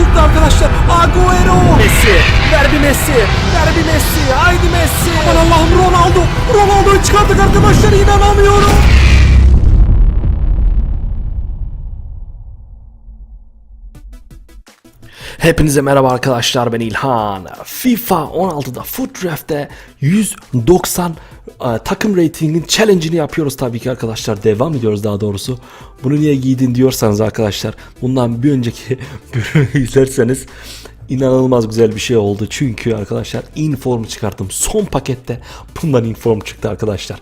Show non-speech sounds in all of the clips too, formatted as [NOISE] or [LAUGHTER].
çıktı arkadaşlar. Agüero. Messi. Ver bir Messi. Ver bir Messi. Haydi Messi. Aman Allah'ım Ronaldo. Ronaldo'yu çıkarttık arkadaşlar. İnanamıyorum. Hepinize merhaba arkadaşlar ben İlhan. FIFA 16'da Foot Draft'te 190 e, takım ratingin challenge'ini yapıyoruz tabii ki arkadaşlar. Devam ediyoruz daha doğrusu. Bunu niye giydin diyorsanız arkadaşlar bundan bir önceki [LAUGHS] bölümü izlerseniz inanılmaz güzel bir şey oldu. Çünkü arkadaşlar inform çıkarttım. Son pakette bundan inform çıktı arkadaşlar.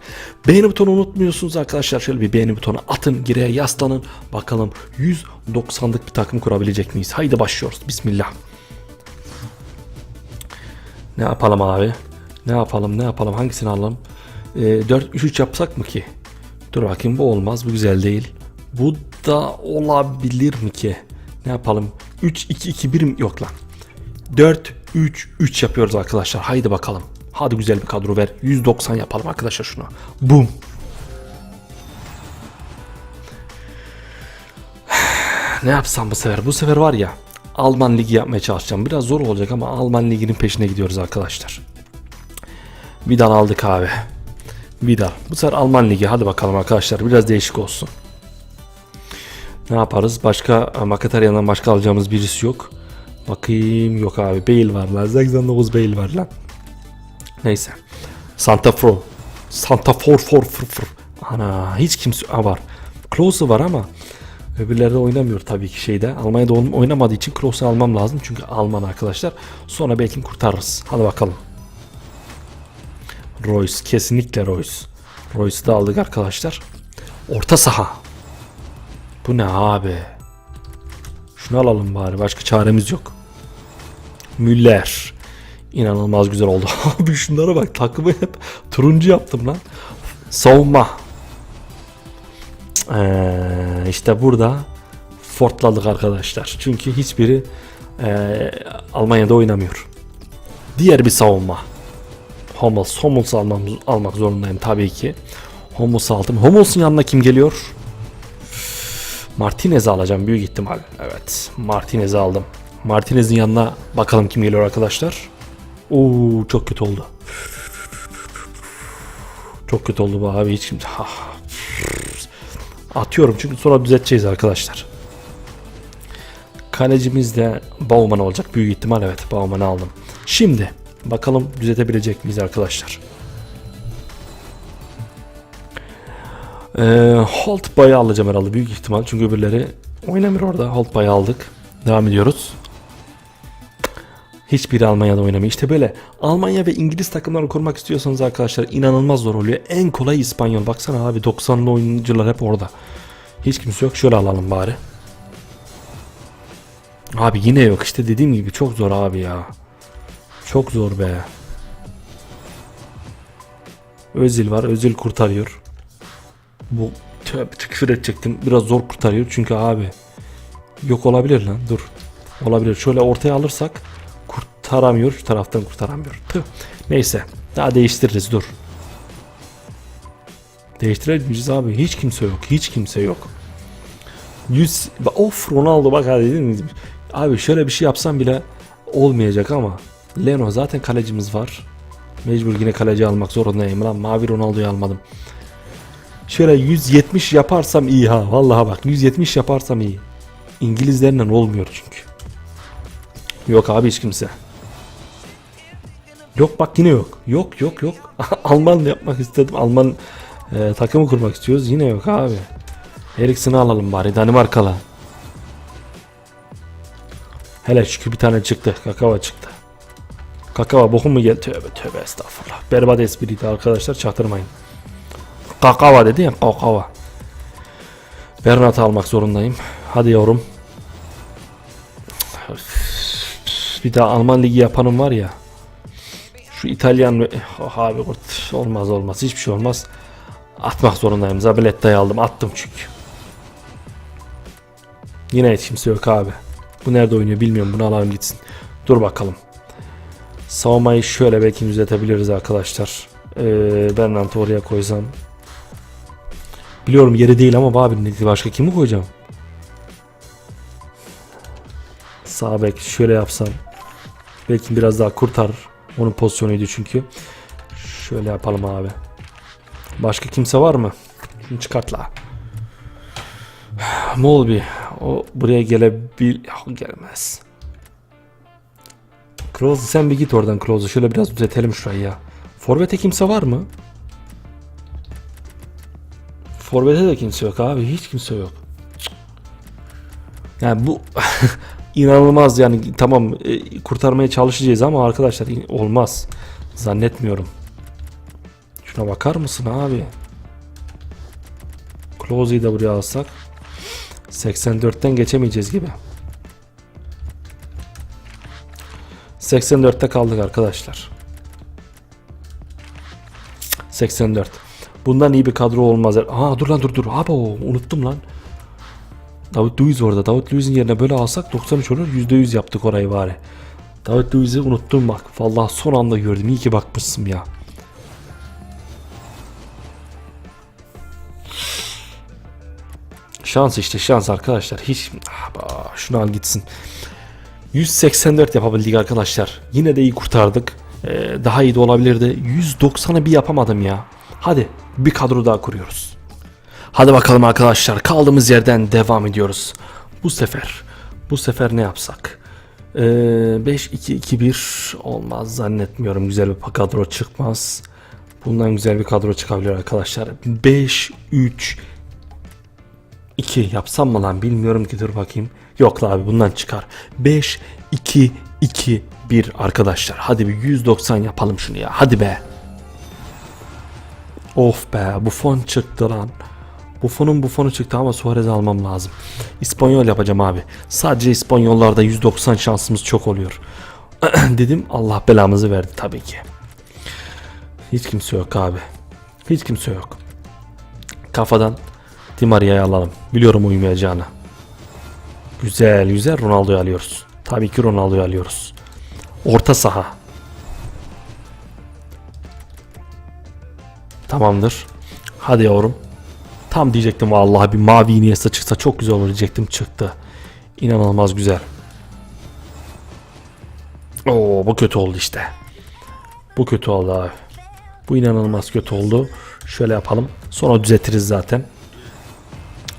Beğeni butonu unutmuyorsunuz arkadaşlar. Şöyle bir beğeni butonu atın, gireye yaslanın. Bakalım 190'lık bir takım kurabilecek miyiz? Haydi başlıyoruz. Bismillah. Ne yapalım abi? Ne yapalım? Ne yapalım? Hangisini alalım? Ee, 4-3-3 yapsak mı ki? Dur bakayım bu olmaz. Bu güzel değil. Bu da olabilir mi ki? Ne yapalım? 3-2-2-1 mi? Yok lan. 4-3-3 yapıyoruz arkadaşlar. Haydi bakalım. Hadi güzel bir kadro ver. 190 yapalım arkadaşlar şunu. Boom. [SIGHS] ne yapsam bu sefer? Bu sefer var ya Alman ligi yapmaya çalışacağım. Biraz zor olacak ama Alman liginin peşine gidiyoruz arkadaşlar. Vidal aldık abi. Vidal. Bu sefer Alman ligi. Hadi bakalım arkadaşlar. Biraz değişik olsun. Ne yaparız? Başka Makataryan'dan başka alacağımız birisi yok. Bakayım yok abi. Bale var lan. 89 Bale var lan. Neyse. Santa Fro. Santa For For For For. Ana hiç kimse ha, var. Klose var ama öbürleri de oynamıyor tabii ki şeyde. Almanya'da oyn- oynamadığı için Klose'u almam lazım. Çünkü Alman arkadaşlar. Sonra belki kurtarırız. Hadi bakalım. Royce. Kesinlikle Royce. Royce'u da aldık arkadaşlar. Orta saha. Bu ne abi? Şunu alalım bari. Başka çaremiz yok. Müller. İnanılmaz güzel oldu. [LAUGHS] Abi şunlara bak. Takımı hep turuncu yaptım lan. Savunma. Ee, işte burada fortladık arkadaşlar. Çünkü hiçbiri ee, Almanya'da oynamıyor. Diğer bir savunma. Hummels. Hummels almam, almak zorundayım tabii ki. Hummels'ı aldım. Hummels'ın yanına kim geliyor? Martinez'i alacağım büyük ihtimal. Evet. Martinez'i aldım. Martinez'in yanına bakalım kim geliyor arkadaşlar. Oo çok kötü oldu. Çok kötü oldu bu abi hiç kimse. Atıyorum çünkü sonra düzelteceğiz arkadaşlar. Kalecimiz de Bauman olacak büyük ihtimal evet Bauman'ı aldım. Şimdi bakalım düzeltebilecek miyiz arkadaşlar. Ee, Holt Bay'ı alacağım herhalde büyük ihtimal çünkü öbürleri oynamıyor orada. Holt Bay'ı aldık. Devam ediyoruz. Hiçbiri Almanya'da oynamıyor. İşte böyle Almanya ve İngiliz takımları kurmak istiyorsanız arkadaşlar inanılmaz zor oluyor. En kolay İspanyol. Baksana abi 90'lı oyuncular hep orada. Hiç kimse yok. Şöyle alalım bari. Abi yine yok. İşte dediğim gibi çok zor abi ya. Çok zor be. Özil var. Özil kurtarıyor. Bu tövbe küfür edecektim. Biraz zor kurtarıyor. Çünkü abi yok olabilir lan. Dur. Olabilir. Şöyle ortaya alırsak kurtaramıyor. Şu taraftan kurtaramıyor. Tüh. Neyse. Daha değiştiririz. Dur. Değiştiremeyeceğiz abi. Hiç kimse yok. Hiç kimse yok. 100 of Ronaldo bak hadi dedim. Abi şöyle bir şey yapsam bile olmayacak ama Leno zaten kalecimiz var. Mecbur yine kaleci almak zorundayım lan. Mavi Ronaldo'yu almadım. Şöyle 170 yaparsam iyi ha. Vallahi bak 170 yaparsam iyi. İngilizlerle olmuyor çünkü. Yok abi hiç kimse. Yok bak yine yok. Yok yok yok. [LAUGHS] Alman yapmak istedim. Alman e, takımı kurmak istiyoruz. Yine yok abi. Eriksen'i alalım bari. Danimarkalı. Hele şükür bir tane çıktı. Kakava çıktı. Kakava boku mu geldi? Tövbe tövbe estağfurullah. Berbat espriydi arkadaşlar çaktırmayın. Kakava dedi ya kakava. Bernat'ı almak zorundayım. Hadi yavrum. Bir daha Alman ligi yapanım var ya. Şu İtalyan oh, abi kurt olmaz olmaz hiçbir şey olmaz. Atmak zorundayım. Zabiletta'yı aldım. Attım çünkü. Yine hiç kimse yok abi. Bu nerede oynuyor bilmiyorum. Bunu alalım gitsin. Dur bakalım. Savunmayı şöyle belki düzeltebiliriz arkadaşlar. Ee, Bernard'ı oraya koysam. Biliyorum yeri değil ama abi başka kimi koyacağım? Sağ bek şöyle yapsam. Belki biraz daha kurtarır. Onun pozisyonuydu çünkü. Şöyle yapalım abi. Başka kimse var mı? Şunu çıkart la. [SIGHS] O buraya gelebil... Ya, gelmez. Kroos sen bir git oradan Kroos'u. Şöyle biraz düzeltelim şurayı ya. Forvet'e kimse var mı? Forvet'e de kimse yok abi. Hiç kimse yok. Yani bu [LAUGHS] inanılmaz yani tamam e, kurtarmaya çalışacağız ama arkadaşlar olmaz. Zannetmiyorum. Şuna bakar mısın abi? Close'yi de buraya alsak 84'ten geçemeyeceğiz gibi. 84'te kaldık arkadaşlar. 84. Bundan iyi bir kadro olmaz. Aa dur lan dur dur. Abi unuttum lan. David Luiz orada. David Luiz'in yerine böyle alsak 93 olur. %100 yaptık orayı bari. David Luiz'i unuttum bak. Vallahi son anda gördüm. İyi ki bakmışsın ya. Şans işte şans arkadaşlar. Hiç ah, şunu al gitsin. 184 yapabildik arkadaşlar. Yine de iyi kurtardık. Ee, daha iyi de olabilirdi. 190'ı bir yapamadım ya. Hadi bir kadro daha kuruyoruz. Hadi bakalım arkadaşlar. Kaldığımız yerden devam ediyoruz. Bu sefer bu sefer ne yapsak? Ee, 5-2-2-1 olmaz zannetmiyorum. Güzel bir kadro çıkmaz. Bundan güzel bir kadro çıkabilir arkadaşlar. 5-3 2 yapsam mı lan bilmiyorum ki dur bakayım. Yok la abi bundan çıkar. 5 2 2 1 arkadaşlar. Hadi bir 190 yapalım şunu ya. Hadi be. Of be bu fon çıktı lan. Bu fonun bu fonu çıktı ama Suarez'i almam lazım. İspanyol yapacağım abi. Sadece İspanyollarda 190 şansımız çok oluyor. [CLEARS THROAT] Dedim Allah belamızı verdi tabii ki. Hiç kimse yok abi. Hiç kimse yok. Kafadan Di Maria'yı alalım. Biliyorum uyumayacağını. Güzel güzel Ronaldo'yu alıyoruz. Tabii ki Ronaldo'yu alıyoruz. Orta saha. Tamamdır. Hadi yavrum. Tam diyecektim vallahi bir mavi Iniesta çıksa çok güzel olur diyecektim çıktı. İnanılmaz güzel. Oo bu kötü oldu işte. Bu kötü oldu abi. Bu inanılmaz kötü oldu. Şöyle yapalım. Sonra düzeltiriz zaten.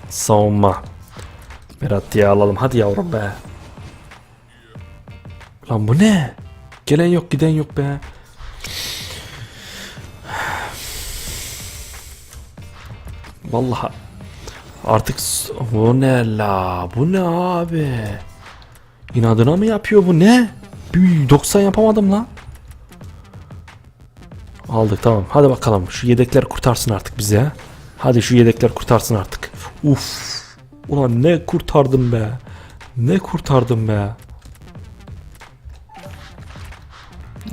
Savunma. Berat diye alalım. Hadi yavrum be. Lan bu ne? Gelen yok giden yok be. Vallahi artık bu ne la? Bu ne abi? İnadına mı yapıyor bu ne? Bir 90 yapamadım lan. Aldık tamam. Hadi bakalım. Şu yedekler kurtarsın artık bizi ha. Hadi şu yedekler kurtarsın artık. Uf. Ulan ne kurtardım be. Ne kurtardım be.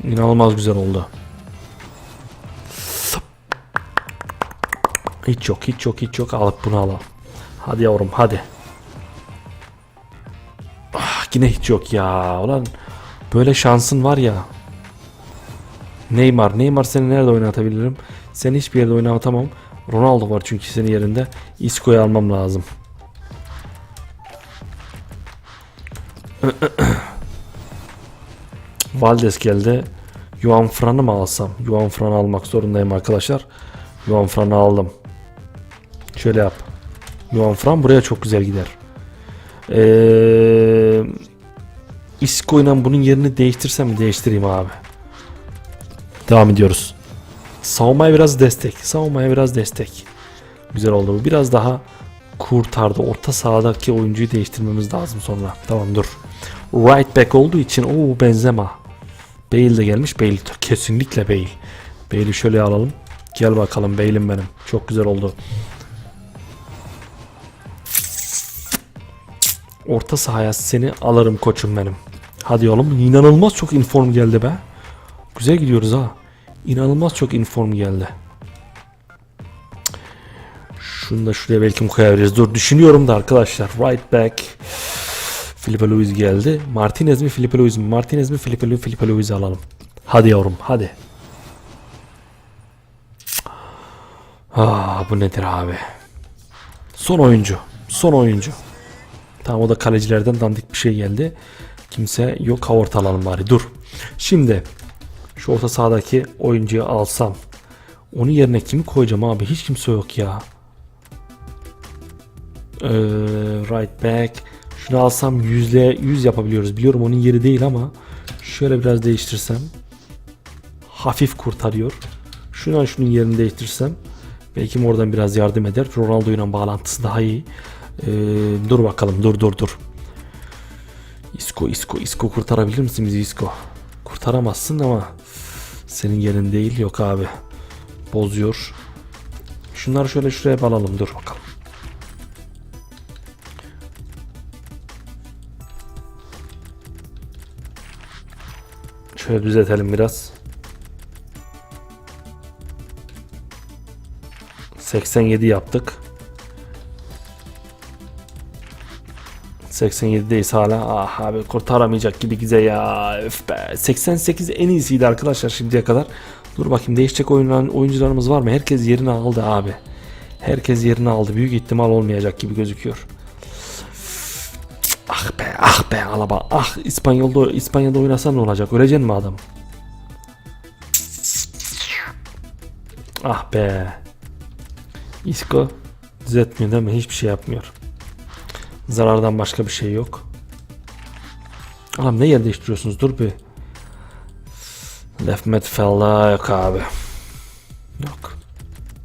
İnanılmaz güzel oldu. Hiç yok, hiç yok, hiç yok. Alıp bunu alalım. Hadi yavrum, hadi. Ah, yine hiç yok ya. Ulan böyle şansın var ya. Neymar, Neymar seni nerede oynatabilirim? Seni hiçbir yerde oynatamam. Ronaldo var çünkü senin yerinde. Isco'yu almam lazım. [COUGHS] Valdes geldi. Juan Fran'ı mı alsam? Juan Fran'ı almak zorundayım arkadaşlar. Juan Fran'ı aldım. Şöyle yap. Juan Fran buraya çok güzel gider. Ee, Isco ile bunun yerini değiştirsem mi? Değiştireyim abi. Devam ediyoruz. Savunmaya biraz destek. Savunmaya biraz destek. Güzel oldu bu. Biraz daha kurtardı. Orta sahadaki oyuncuyu değiştirmemiz lazım sonra. Tamam dur. Right back olduğu için o Benzema. Bale de gelmiş. Bale kesinlikle Bale. Bale'i şöyle alalım. Gel bakalım Bale'im benim. Çok güzel oldu. Orta sahaya seni alırım koçum benim. Hadi oğlum inanılmaz çok inform geldi be. Güzel gidiyoruz ha. İnanılmaz çok inform geldi. Şunu da şuraya belki koyabiliriz. Dur düşünüyorum da arkadaşlar. Right back. Filipe Luis geldi. Martinez mi Filipe Luis mi? Martinez mi Filipe Luis Filipe Luis'i alalım. Hadi yavrum hadi. Ah bu nedir abi? Son oyuncu. Son oyuncu. Tamam o da kalecilerden dandik bir şey geldi. Kimse yok kavort alalım bari dur. Şimdi şu orta sahadaki oyuncuyu alsam. Onun yerine kimi koyacağım abi? Hiç kimse yok ya. Ee, right back. Şunu alsam yüzle yüz yapabiliyoruz. Biliyorum onun yeri değil ama şöyle biraz değiştirsem hafif kurtarıyor. Şundan şunun yerini değiştirsem belki oradan biraz yardım eder. Ronaldo ile bağlantısı daha iyi. Ee, dur bakalım dur dur dur. Isco Isco Isco kurtarabilir misin bizi Isco? Kurtaramazsın ama senin yerin değil yok abi. Bozuyor. Şunları şöyle şuraya alalım dur bakalım. Şöyle düzeltelim biraz. 87 yaptık. 87'deyiz hala. Ah abi kurtaramayacak gibi gize ya. Öf be. 88 en iyisiydi arkadaşlar şimdiye kadar. Dur bakayım değişecek oyunlar, oyuncularımız var mı? Herkes yerini aldı abi. Herkes yerini aldı. Büyük ihtimal olmayacak gibi gözüküyor. Ah be ah be alaba ah İspanyol'da İspanya'da oynasan ne olacak öleceksin mi adam? Ah be. Isco düzeltmiyor değil mi? Hiçbir şey yapmıyor. Zarardan başka bir şey yok. Oğlum ne yer değiştiriyorsunuz? Dur bir. Left midfielder yok abi. Yok.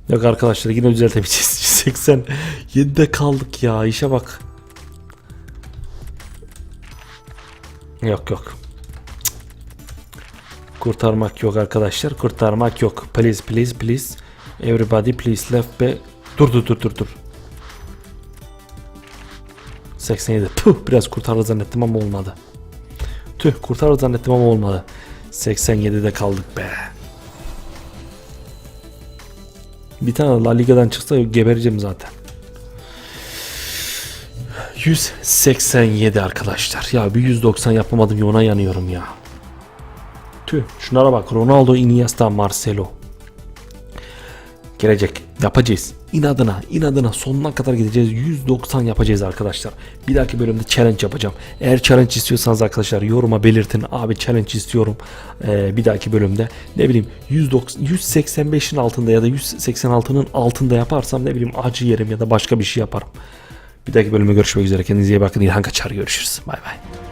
Yok arkadaşlar yine düzeltebileceğiz. [LAUGHS] 87'de kaldık ya işe bak. Yok yok. Kurtarmak yok arkadaşlar. Kurtarmak yok. Please please please. Everybody please left be. Dur dur dur dur dur. 87. Puh biraz kurtarır zannettim ama olmadı. Tüh kurtarır zannettim ama olmadı. 87'de kaldık be. Bir tane La Liga'dan çıksa gebereceğim zaten. 187 arkadaşlar. Ya bir 190 yapamadım ya ona yanıyorum ya. Tüh şunlara bak Ronaldo, Iniesta, Marcelo. Gelecek. Yapacağız. İnadına, inadına sonuna kadar gideceğiz. 190 yapacağız arkadaşlar. Bir dahaki bölümde challenge yapacağım. Eğer challenge istiyorsanız arkadaşlar yoruma belirtin. Abi challenge istiyorum. Ee, bir dahaki bölümde ne bileyim 190, 185'in altında ya da 186'nın altında yaparsam ne bileyim acı yerim ya da başka bir şey yaparım. Bir dahaki bölüme görüşmek üzere. Kendinize iyi bakın. İlhan Kaçar görüşürüz. Bay bay.